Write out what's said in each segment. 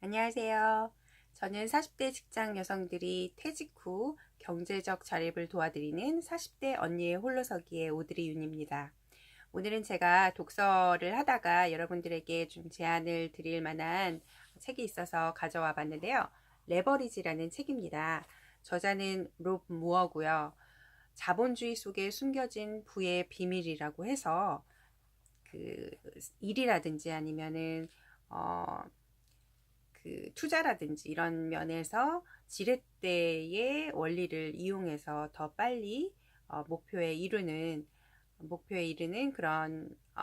안녕하세요. 저는 40대 직장 여성들이 퇴직 후 경제적 자립을 도와드리는 40대 언니의 홀로서기의 오드리 윤입니다. 오늘은 제가 독서를 하다가 여러분들에게 좀 제안을 드릴 만한 책이 있어서 가져와 봤는데요. 레버리지라는 책입니다. 저자는 롭 무어고요. 자본주의 속에 숨겨진 부의 비밀이라고 해서 그 일이라든지 아니면은 어, 그 투자라든지 이런 면에서 지렛대의 원리를 이용해서 더 빨리 어, 목표에 이르는 목표에 이르는 그런 어,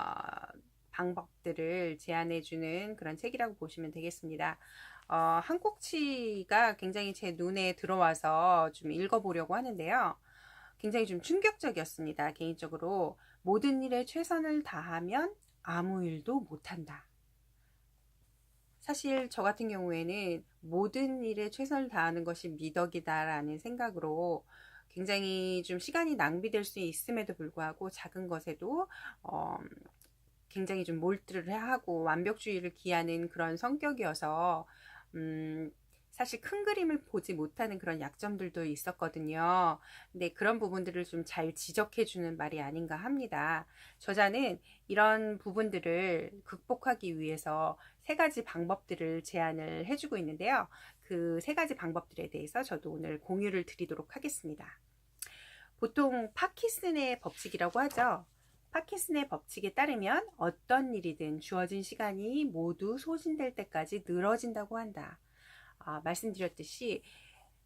방법들을 제안해 주는 그런 책이라고 보시면 되겠습니다. 어, 한 꼭지가 굉장히 제 눈에 들어와서 좀 읽어보려고 하는데요. 굉장히 좀 충격적이었습니다. 개인적으로 모든 일에 최선을 다하면 아무 일도 못한다. 사실 저 같은 경우에는 모든 일에 최선을 다하는 것이 미덕이다라는 생각으로 굉장히 좀 시간이 낭비될 수 있음에도 불구하고 작은 것에도 어, 굉장히 좀 몰두를 하고 완벽주의를 기하는 그런 성격이어서 음, 사실 큰 그림을 보지 못하는 그런 약점들도 있었거든요. 근데 그런 부분들을 좀 잘 지적해 주는 말이 아닌가 합니다. 저자는 이런 부분들을 극복하기 위해서 세 가지 방법들을 제안을 해주고 있는데요. 그 세 가지 방법들에 대해서 저도 오늘 공유를 드리도록 하겠습니다. 보통 파키슨의 법칙이라고 하죠. 파키슨의 법칙에 따르면 어떤 일이든 주어진 시간이 모두 소진될 때까지 늘어진다고 한다. 아, 말씀드렸듯이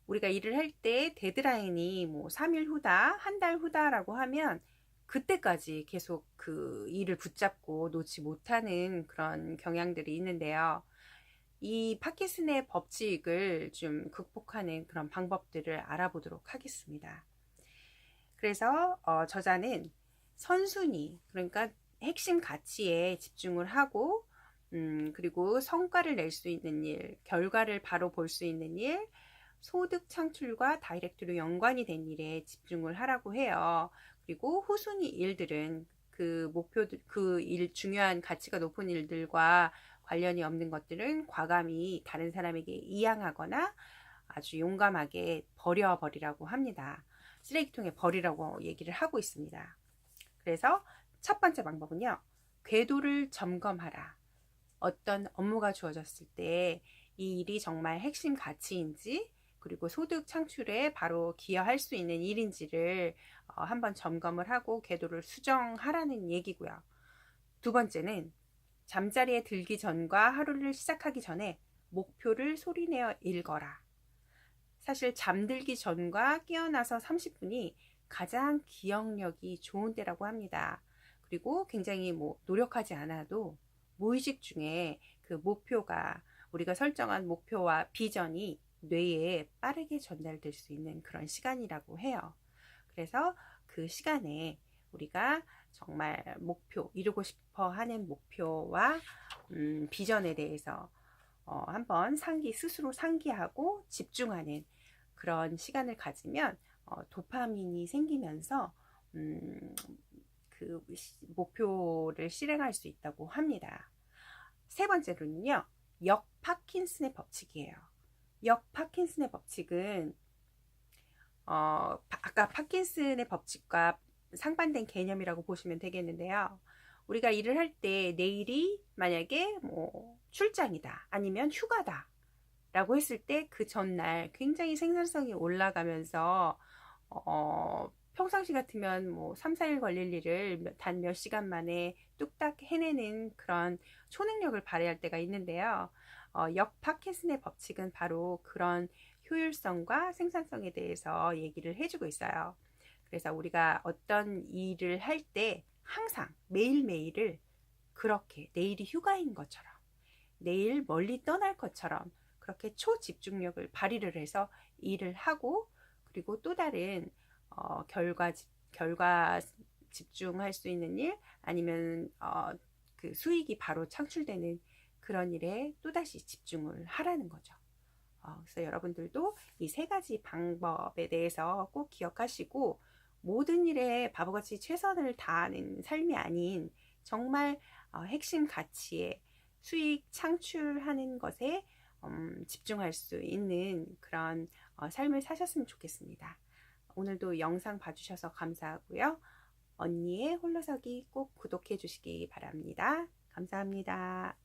우리가 일을 할 때 데드라인이 뭐 3일 후다, 한 달 후다라고 하면 그때까지 계속 그 일을 붙잡고 놓지 못하는 그런 경향들이 있는데요. 이 파키슨의 법칙을 좀 극복하는 그런 방법들을 알아보도록 하겠습니다. 그래서 어, 저자는 선순위, 그러니까 핵심 가치에 집중을 하고 음, 그리고 성과를 낼 수 있는 일, 결과를 바로 볼 수 있는 일, 소득 창출과 다이렉트로 연관이 된 일에 집중을 하라고 해요. 그리고 후순위 일들은 그 목표들, 그 일, 중요한 가치가 높은 일들과 관련이 없는 것들은 과감히 다른 사람에게 이양하거나 아주 용감하게 버려버리라고 합니다. 쓰레기통에 버리라고 얘기를 하고 있습니다. 그래서 첫 번째 방법은요. 궤도를 점검하라. 어떤 업무가 주어졌을 때 이 일이 정말 핵심 가치인지 그리고 소득 창출에 바로 기여할 수 있는 일인지를 어, 한번 점검을 하고 궤도를 수정하라는 얘기고요. 두 번째는 잠자리에 들기 전과 하루를 시작하기 전에 목표를 소리내어 읽어라. 사실 잠들기 전과 깨어나서 30분이 가장 기억력이 좋은 때라고 합니다. 그리고 굉장히 뭐 노력하지 않아도 무의식 중에 그 목표가 우리가 설정한 목표와 비전이 뇌에 빠르게 전달될 수 있는 그런 시간이라고 해요. 그래서 그 시간에 우리가 정말 목표, 이루고 싶어 하는 목표와 음, 비전에 대해서 어, 한번 상기, 스스로 상기하고 집중하는 그런 시간을 가지면 어, 도파민이 생기면서 음, 그 목표를 실행할 수 있다고 합니다. 세 번째로는요, 역 파킨슨의 법칙이에요. 역 파킨슨의 법칙은 어, 아까 파킨슨의 법칙과 상반된 개념이라고 보시면 되겠는데요. 우리가 일을 할 때 내일이 만약에 뭐 출장이다 아니면 휴가다 라고 했을 때 그 전날 굉장히 생산성이 올라가면서 어, 평상시 같으면 뭐 3, 4일 걸릴 일을 단 몇 시간 만에 뚝딱 해내는 그런 초능력을 발휘할 때가 있는데요. 어, 역 파킨슨의 법칙은 바로 그런 효율성과 생산성에 대해서 얘기를 해주고 있어요. 그래서 우리가 어떤 일을 할 때 항상 매일매일을 그렇게 내일이 휴가인 것처럼 내일 멀리 떠날 것처럼 그렇게 초집중력을 발휘를 해서 일을 하고 그리고 또 다른 어, 결과 결과 집중할 수 있는 일 아니면 어, 그 수익이 바로 창출되는 그런 일에 또다시 집중을 하라는 거죠. 어, 그래서 여러분들도 이 세 가지 방법에 대해서 꼭 기억하시고 모든 일에 바보같이 최선을 다하는 삶이 아닌 정말 어, 핵심 가치에 수익 창출하는 것에 음, 집중할 수 있는 그런 어, 삶을 사셨으면 좋겠습니다. 오늘도 영상 봐주셔서 감사하고요. 언니의 홀로서기 꼭 구독해 주시기 바랍니다. 감사합니다.